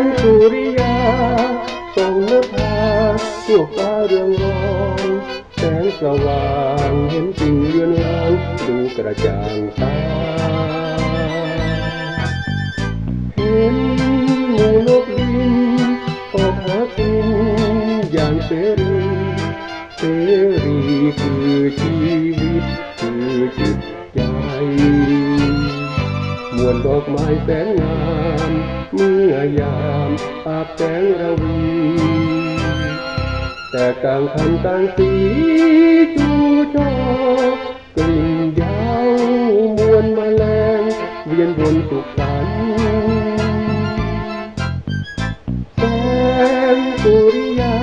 นสุริยาทรงนภาตัวฟ้าเรืองรองแสงสว่างเห็นสิ่งเรือนรางดูกระจ่างตาเห็นหมู่นกบินออกหากินอย่างเสรีเสรีคือชีวิตคือจิตใจ วลดอกไม้แสนงามเมื่อยามอาบแสงระวีแต่ต่างคันต่างสีชูชอกกลิ่นยาวมวลแมลงเวียนวนสุขสันต์แสงสุริยา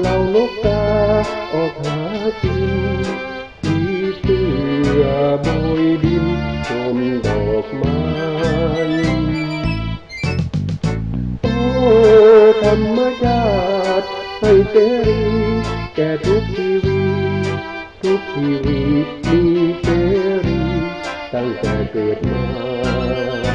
เหล่านกกาออกหากิน เสรีแก่ทุกชีวิตทุกชีวิตมีเสรีตั้งแต่เกิดมา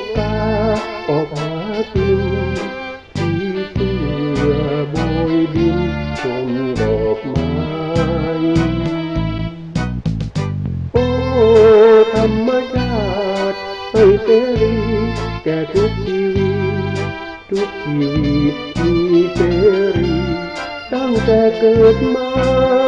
กกาออกหากินผีเสื้อโบยบินชมดอกไม้โอ้ธรรมชาติให้เสรีแก่ทุกชีวิตทุกชีวิตมีเสรีตั้งแต่เกิดมา